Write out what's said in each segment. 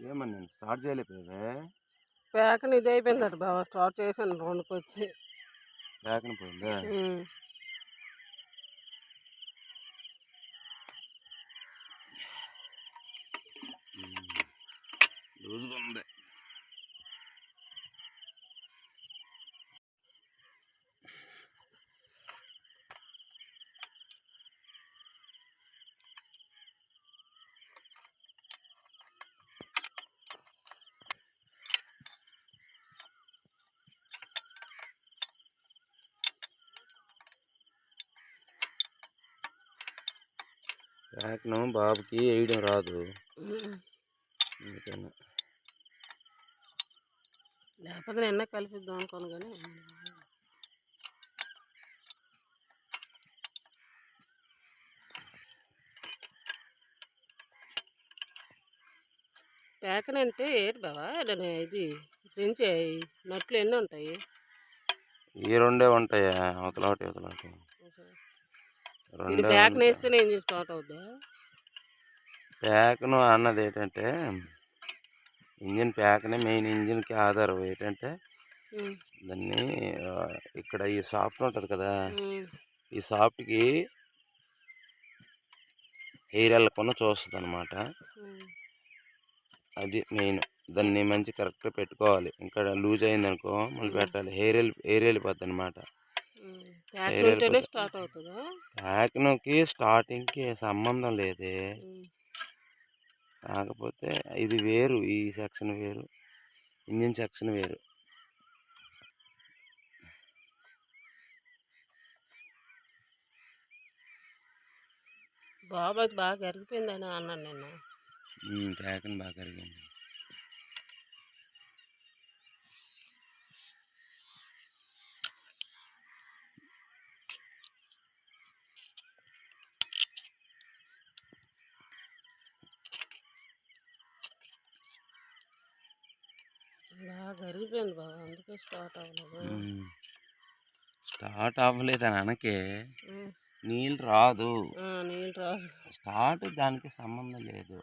ఏమన్నా నేను స్టార్ట్ చేయలేకపోయావే ప్యాకని ఇది అయిపోయిందట బాబా స్టార్ట్ చేశాను రెండుకి వచ్చి లేకని పోయిందా ప్యాక్ను బాబుకి వేయడం రాదు. అందుకని. లేకపోతే నిన్న కలిపిద్దాం అనుకోను కానీ ప్యాకన్ అంటే ఏంటి బావా? ఇది పెంచే నట్లు ఎన్ని ఉంటాయి? ఈ రెండే ఉంటాయా? అవతల ఒకటి అవతల ఒకటి. ఇది ప్యాకన్ ఉంటాయి. వేస్తేనే ఇంజిన్ స్టార్ట్ అవుద్దా ప్యాక్ను అన్నది ఏంటంటే ఇంజిన్ ప్యాక్నే మెయిన్ ఇంజిన్కి ఆధారం ఏంటంటే. దాన్ని ఇక్కడ ఈ సాఫ్ట్ ఉంటుంది కదా. ఈ సాఫ్ట్కి ఎయిర్ వెళ్ళకుండా చూస్తుంది అనమాట. అది మెయిన్ దాన్ని మంచి కరెక్ట్గా పెట్టుకోవాలి ఇంకా లూజ్ అయింది అనుకో మళ్ళీ పెట్టాలి హెయిర్ వెళ్ళి ఎయిర్ వెళ్ళిపోద్ది అనమాట స్టార్ట్ అవుతుందా? ప్యాక్నుకి స్టార్టింగ్కి సంబంధం లేదే. కాకపోతే ఇది వేరు ఈ సెక్షన్ వేరు ఇంజిన్ సెక్షన్ వేరు. బాబు బాగా కరిగిపోయిందని అన్నాను నిన్న. ప్యాక్ని బాగా కరిగింది బాగా కరిగిపోయింది బాబా. అందుకే స్టార్ట్ అవ్వలేదు. స్టార్ట్ అవ్వలేదు అని అనకే. నీళ్ళు రాదు. నీళ్ళు రాదు. స్టార్ట్ దానికి సంబంధం లేదు.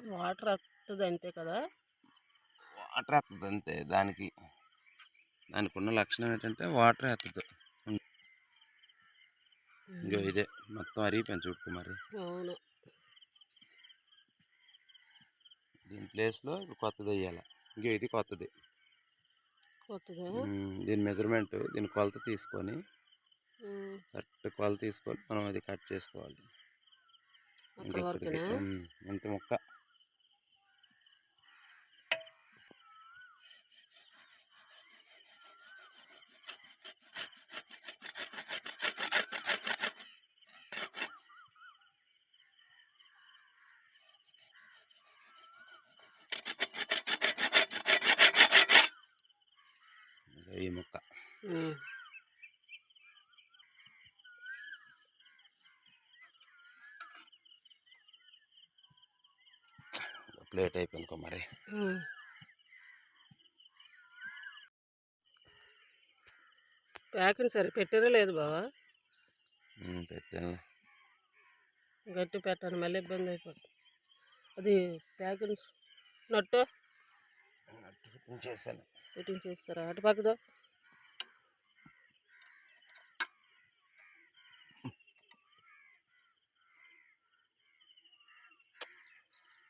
వాటర్ వస్తుంది అంతే కదా? వాటర్ ఎత్తదు అంతే దానికి. దానికి ఉన్న లక్షణం ఏంటంటే వాటర్ ఎత్తదు ఇంకో ఇదే. మొత్తం అరిగిపోయింది చూడుకో మరి అవును. దీని ప్లేస్లో కొత్తది వేయాలి ఇంకో ఇది కొత్తది. దీని మెజర్మెంట్ దీని కొలత తీసుకొని. కరెక్ట్ కొలత తీసుకొని మనం అది కట్ చేసుకోవాలి. ఇంకెక్కడికి ప్లేట్ అయిపోయింది మరి. ప్యాకింగ్ సరే పెట్టారా లేదు బావా? పెట్టాను. గట్టి పెట్టాను మళ్ళీ ఇబ్బంది అయిపోతుంది అది ప్యాకింగ్ నట్టు? చేశాను. ఫిట్టింగ్ చేస్తారా? అటు పక్కదో?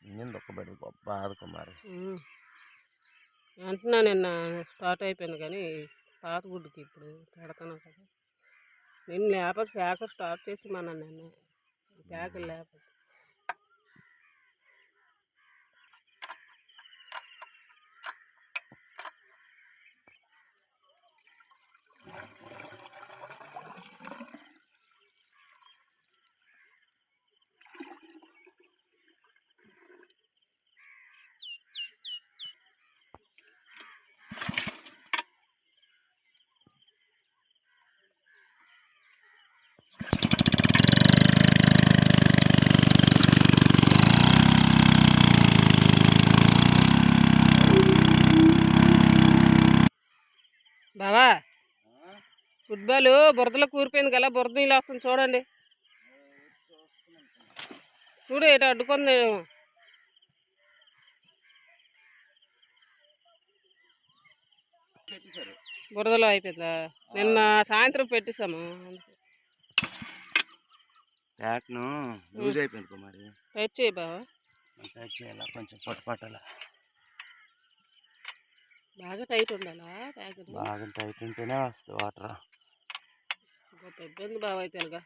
ఇంజిన్ దొక్కబెడదు బాధకు మరి. ఉమ్. అంటున్నా నిన్న స్టార్ట్ అయిపోయింది కానీ పాత గుడ్డుకి ఇప్పుడు పెడతాను కదా. నేను లేకపోతే శాఖ స్టార్ట్ చేసి మన నిన్న. ప్యాకులు లేకపోతే బావా ఫుట్బాల్ బురదలో కూరిపోయింది కదా బురద నీళ్ళు వస్తుంది చూడండి. చూడు ఇటు అడ్డుకుంది. బురదలో అయిపోయిందా? నిన్న సాయంత్రం పెట్టేసాము లూజ్ అయిపోయింది కుమారి టైట్ చేయి బావా. టైట్ చేయాలా? కొంచెం పొట్టు పట్టాల? బాగా టైట్ ఉండాలా బాగా టైట్ ఉంటేనే వస్తుంది వాటర్. గొప్ప ఇబ్బంది బావ అయితే ఇలాగా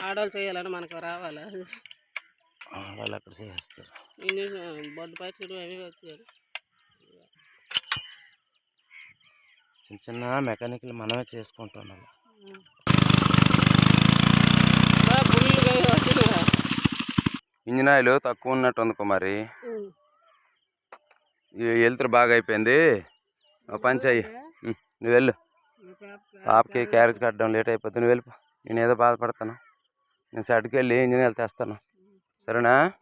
ఆడవాళ్ళు చేయాలని మనకు రావాలా? వాళ్ళు అక్కడ చేస్తారు బొడ్డు పైసలు అవి వచ్చారు చిన్న చిన్న మెకానికల్ మనమే చేసుకుంటున్నాం ఇంజిన్ ఆయిల్ తక్కువ ఉన్నట్టు ఉంది కుమారి. వెళ్తురు బాగా అయిపోయింది. పని చెయ్యి. నువ్వు వెళ్ళు. పాపకి క్యారేజ్ కట్టడం లేట్ అయిపోతుంది. నువ్వు వెళ్ళిపో. నేను ఏదో బాధపడతాను. నేను షెడ్కి వెళ్ళి ఇంజనీర్ తెస్తాను. సరేనా?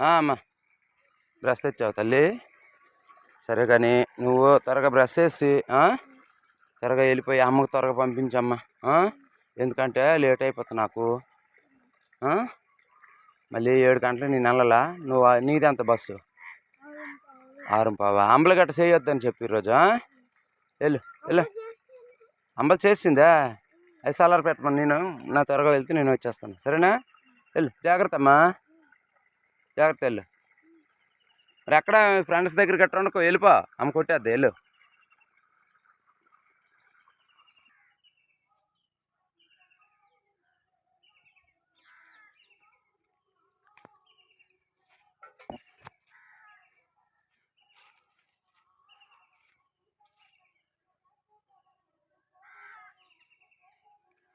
అమ్మా. బ్రష్ తెచ్చావు తల్లి. సరే కానీ నువ్వు త్వరగా బ్రష్ వేసి త్వరగా వెళ్ళిపోయి అమ్మకు త్వరగా పంపించమ్మా ఎందుకంటే లేట్ అయిపోతుంది నాకు. మళ్ళీ ఏడు గంటలు నేను వెళ్ళాలా? నువ్వు నీది ఎంత బస్సు? ఆరం పావా? అంబలు గట్ట చేయొద్దని చెప్పి ఈరోజు వెళ్ళు వెళ్ళు. అంబలు చేసిందా? అది సలార్ పెట్టమని నేను. నా త్వరగా వెళ్తే నేను వచ్చేస్తాను. సరేనా? వెళ్ళు జాగ్రత్త అమ్మా. జాగ్రత్త వెళ్ళు. మరి ఎక్కడ ఫ్రెండ్స్ దగ్గర కట్టడానికి వెళ్ళిపో. అమ్మ కొట్టేద్ది వెళ్ళు.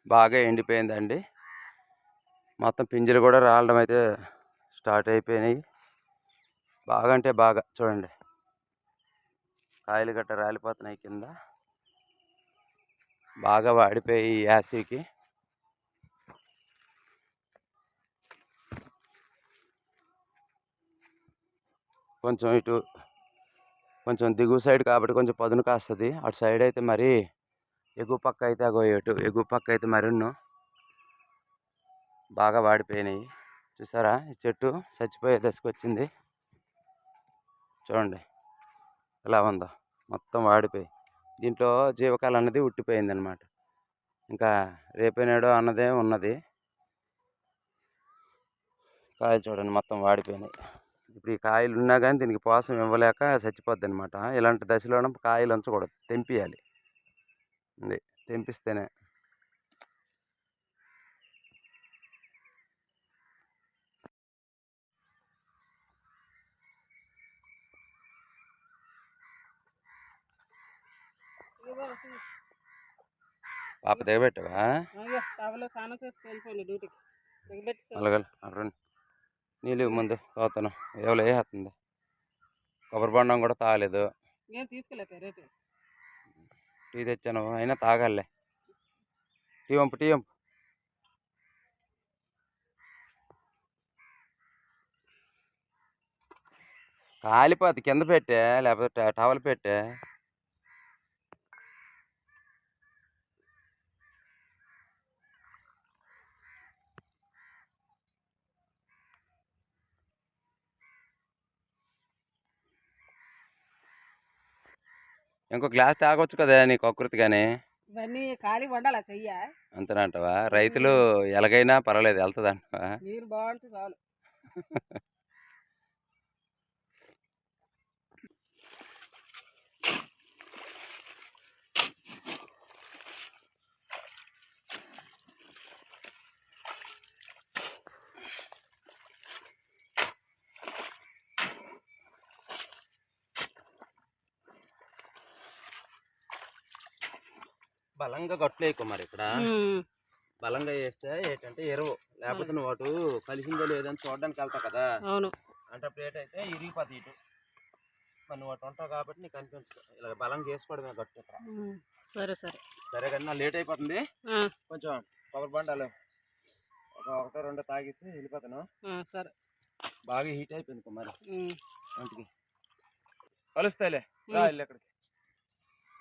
బాగా ఎండిపోయిందండి. మొత్తం పింజలు కూడా రాలడం అయితే స్టార్ట్ అయిపోయినాయి. బాగా అంటే బాగా చూడండి. కాయలు గట్ట రాలిపోతున్నాయి కింద. బాగా వాడిపోయి ఈ యాసీకి కొంచెం ఇటు కొంచెం దిగువ సైడ్ కాబట్టి కొంచెం పదును కాస్తుంది. అటు సైడ్ అయితే మరి ఎగువ పక్క అయితే అగో ఇటు ఎగువ పక్క అయితే మరిన్ను. బాగా వాడిపోయినాయి. చూసారా? ఈ చెట్టు చచ్చిపోయే దశకు వచ్చింది చూడండి. ఎలా ఉందో. మొత్తం వాడిపోయి. దీంట్లో జీవకాలు అన్నది ఉట్టిపోయింది అనమాట ఇంకా రేపేనాడు అన్నదే ఉన్నది. కాయలు చూడండి మొత్తం వాడిపోయినాయి. ఇప్పుడు ఈ కాయలు ఉన్నా కానీ దీనికి పోసం ఇవ్వలేక చచ్చిపోద్ది అనమాట ఇలాంటి దశలోనే కాయలు ఉంచకూడదు. తెంపియాలి. తెంపిస్తేనే పాప దిగబెట్టావా అయ్యో టవలో స్నానం చేసుకు వెళ్ళిపోయింది డ్యూటీకి దిగబెట్టి అలాగే అక్కడ నీళ్ళు ముందు చూస్తాను ఎవరు వేస్తుంది కొబ్బరి బొండం కూడా తాగలేదు. టీ తెచ్చాను అయినా తాగాలే. టీ వంపు టీ వంపు కాలిపోద్ది కింద పెట్టే లేకపోతే టవల్ పెట్టే. ఇంకో గ్లాస్ తాగొచ్చు కదా నీకు ఒక్కరితి కానీ ఇవన్నీ ఖాళీ వండాలా చెయ్య? అంతనంటావా? రైతులు ఎలాగైనా పర్వాలేదు వెళ్తుంది అంటావా నీరు బాగుంటే చాలు. బలంగా గట్లేకు మరి ఇక్కడ. బలంగా వేస్తే ఏంటంటే ఎరువు. లేకపోతే నువ్వు అటు కలిసిందో లేదని చూడడానికి వెళ్తావు కదా. అవును. అంటే అప్పుడు ఏంటైతే ఇరిగిపోతుంది ఇటు. మరి నువ్వు అటు ఉంటావు కాబట్టి నీకు అనిపించదు. ఇలా బలంగా వేసుకోవడమే గట్టు ఇక్కడ. సరే సరే. సరే కానీ లేట్ అయిపోతుంది. కొంచెం కొబ్బరి బండాలు ఒక ఒకటో రెండో తాగేసి వెళ్ళిపోతాను. సరే. బాగా హీట్ అయిపోయింది కుమారి. ఒంటికి కలుస్తాయిలే రా ఉమ్. వెళ్ళి అక్కడికి.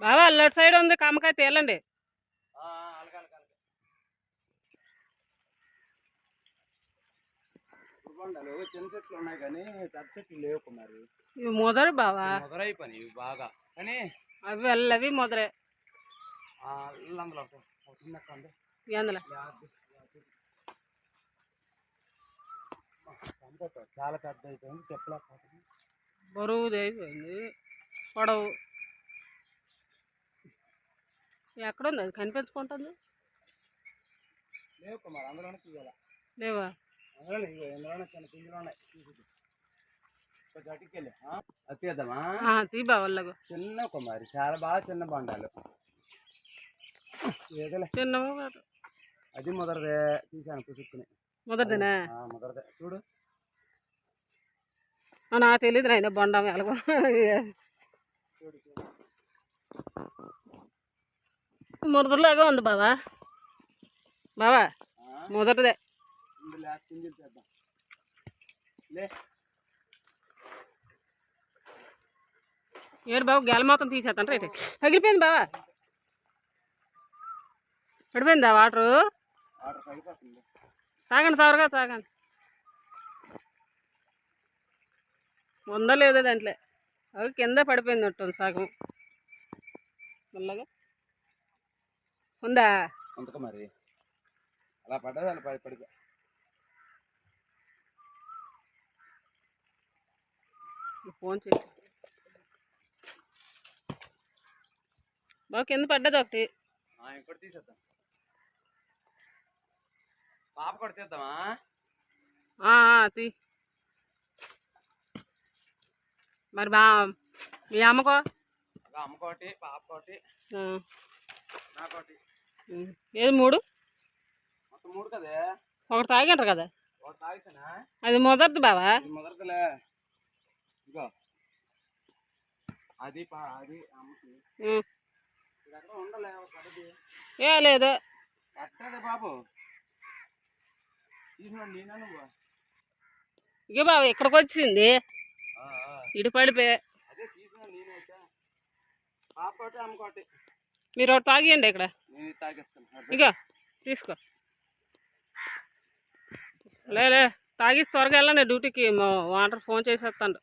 బాబా లెఫ్ట్ సైడ్ ఉంది కమ్మకాయ తేలండి. చిన్న చెట్లు ఉన్నాయి కానీ పెద్ద చెట్లు లేవు కుమారి. ఇవి బావా బాగా. కానీ అవి వెళ్ళవి అందులో. చాలా పెద్ద అయిపోయింది చెప్పలేకపోతుంది బరువు అయిపోయింది పొడవు ఎక్కడుంది అది కనిపించుకుంటుంది లేవు కుమార్ అందులోనే తీయాలి లేవా అందులోనే ఇగో ఇందులోనే చిన్న పింజలు ఉన్నాయి తీసేసి. కొంచెం అటుకెళ్ళి అది తీద్దామా? ఆ, తీ బావల్లకు చిన్న కుమారి చాలా బాగా చిన్న బండాలు. ఏదోలే. చిన్నవో కాదు? అది మొదటిదే తీసాను పుసుక్కుని మొదటిదేనా? మొదటిదే. చూడు. నాకు తెలియదు నాయన బొండం ఎలాగో. మురదలాగా ఉంది బావా. బావా మొదటిదే ఏడు బాబు గెల మొత్తం తీసేస్తాను రైట్ పగిలిపోయింది బావా. పడిపోయిందా వాటరు? తాగండి త్వరగా తాగండి. ఉందా దాంట్లో. అవి కింద పడిపోయింది ఉంటుంది సగం. మెల్లగా. ఉందా? అందుకు మరి. అలా పడ్డది అలా పడి పడిపో. ఫోన్ చేసి బాగా కింద పడ్డది ఒకటి? ఇంకోటి తీసేద్దాం. పాప కూడా తీద్దామా? తీ. మరి బా మీ అమ్మకో? అమ్మకోటి పాప కోటి ఆ, నాకోటి. ఏది మూడు? మొత్తం మూడు కదే? ఒకటి తాగంటారు కదా. అది మొదటిది బావా. ఏ లేదు. బాబు? ఇక బావ ఇక్కడికి వచ్చింది. ఇటు పడిపోయి. మీరు ఒకటి తాగియండి ఇక్కడ. ఇక తీసుకో. లే లే తాగి త్వరగా వెళ్ళండి. డ్యూటీకి మా వాటర్ ఫోన్ చేసేస్తాను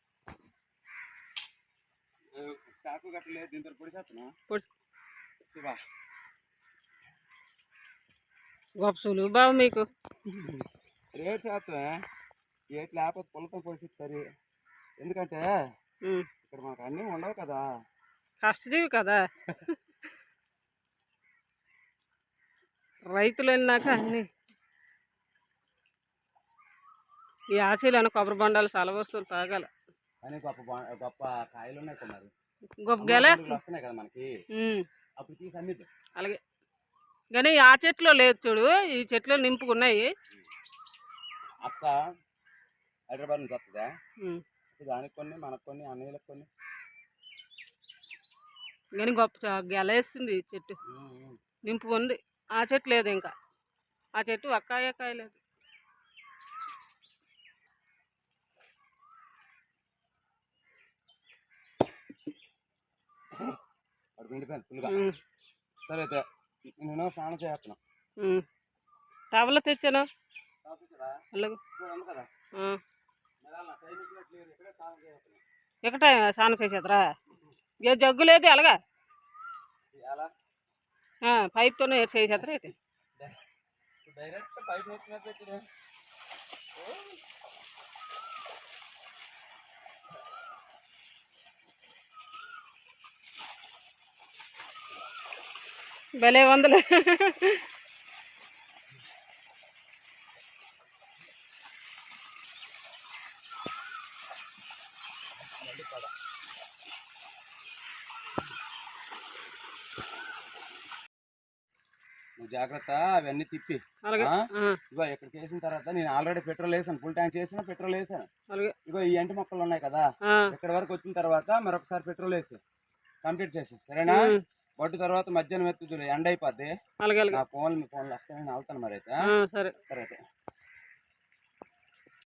గొప్ప సులువు బావ మీకు. రేట్ చేస్తా రేట్ లేకపోతే పుల్లతో పొడిసి సరే. ఎందుకంటే. ఇక్కడ మాకు అన్నీ ఉండవు కదా. కష్టజీవి కదా. రైతులు వెళ్ళినాక అన్ని ఈ ఆశీలను కొబ్బరి బొండాలు చాలా వస్తువులు తాగాలి. కానీ గొప్ప గొప్ప కాయలు ఉన్నాయి కదా మరి. గొప్ప గెల? వస్తున్నాయి కదా మనకి. ఉమ్, అప్పుడు తీసి అమ్మిద్దాం. అలాగే. కానీ ఆ చెట్లో లేదు చూడు ఈ చెట్లు నింపుకున్నాయి. అక్క హైదరాబాద్ నుంచి వస్తుందా. దానికి కొన్ని మనకు కొన్ని అన్నయ్యలకు కొన్ని. కానీ గొప్ప ఈ చెట్టు. నింపుకుంది. ఆ చెట్టు లేదు ఇంకా. ఆ చెట్టు ఒక్కాయ కాయ లేదు. సరే అయితే నేను స్నానం చేస్తున్నాను ఉమ్. టవల్ తెచ్చాను ఎక్కడ స్నానం చేసేద్దరా ఏ జగ్గు లేదు అలాగా? ఎలా ఆ, పైప్తోనే చేసేద్దరా ఏంటి డైరెక్ట్ పైప్ ఎత్తినట్టు పెట్టినా భలే నువ్వు జాగ్రత్త అవన్నీ తిప్పి. ఇగో ఇక్కడికి వేసిన తర్వాత నేను ఆల్రెడీ పెట్రోల్ వేసాను ఫుల్ ట్యాంక్ చేసిన పెట్రోల్ వేసాను. అలాగే. ఇగో ఈ ఎంటి మొక్కలు ఉన్నాయి కదా ఇక్కడ వరకు వచ్చిన తర్వాత మరొకసారి పెట్రోల్ వేసి కంప్లీట్ చేసి సరేనా? బొడ్డు తర్వాత మధ్యాహ్నం ఎత్తుదు ఎండ అయిపోద్ది. అలాగే అలాగే. నా ఫోన్ మీ ఫోన్లు వస్తాయి నేను వెళ్తాను మరి అయితే సరే. సరే అయితే.